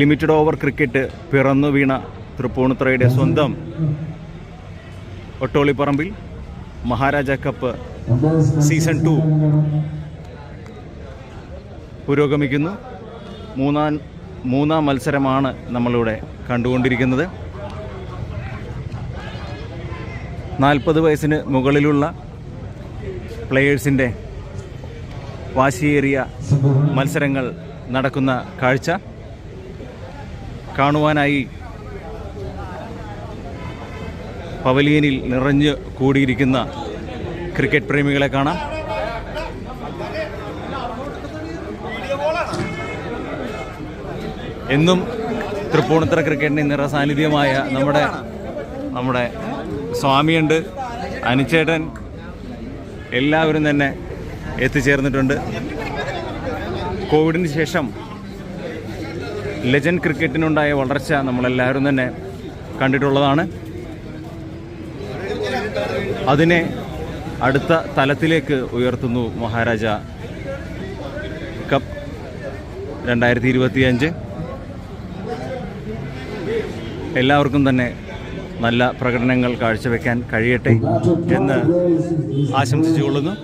Limited over cricket പിറന്നു വീണ തൃപ്പൂണിത്തുറയുടെ സ്വന്തം ഒട്ടോളിപ്പറമ്പിൽ മഹാരാജ കപ്പ് സീസൺ ടു പുരോഗമിക്കുന്നു. മൂന്നാം മൂന്നാം മത്സരമാണ് നമ്മളിവിടെ കണ്ടുകൊണ്ടിരിക്കുന്നത്. നാൽപ്പത് വയസ്സിന് മുകളിലുള്ള പ്ലെയേഴ്സിന്റെ വാശിയേറിയ മത്സരങ്ങൾ നടക്കുന്ന കാഴ്ച. കാണുവാനായി പവലിയനിൽ നിറഞ്ഞു കൂടിയിരിക്കുന്ന ക്രിക്കറ്റ് പ്രേമികളെ കാണാം. എന്നും തൃപ്പൂണിത്തറ ക്രിക്കറ്റിന് നിറ സാന്നിധ്യമായ നമ്മുടെ നമ്മുടെ സ്വാമിയുണ്ട് അനുചേട്ടൻ എല്ലാവരും തന്നെ എത്തിച്ചേർന്നിട്ടുണ്ട്. കോവിഡിന് ശേഷം ലെജൻഡ് ക്രിക്കറ്റിനുണ്ടായ വളർച്ച നമ്മളെല്ലാവരും തന്നെ കണ്ടിട്ടുള്ളതാണ്. അതിനെ അടുത്ത തലത്തിലേക്ക് ഉയർത്തുന്നു മഹാരാജ കപ്പ് രണ്ടായിരത്തി ഇരുപത്തിയഞ്ച് എല്ലാവർക്കും തന്നെ നല്ല പ്രകടനങ്ങൾ കാഴ്ചവെക്കാൻ കഴിയട്ടെ എന്ന് ആശംസിച്ചുകൊള്ളുന്നു.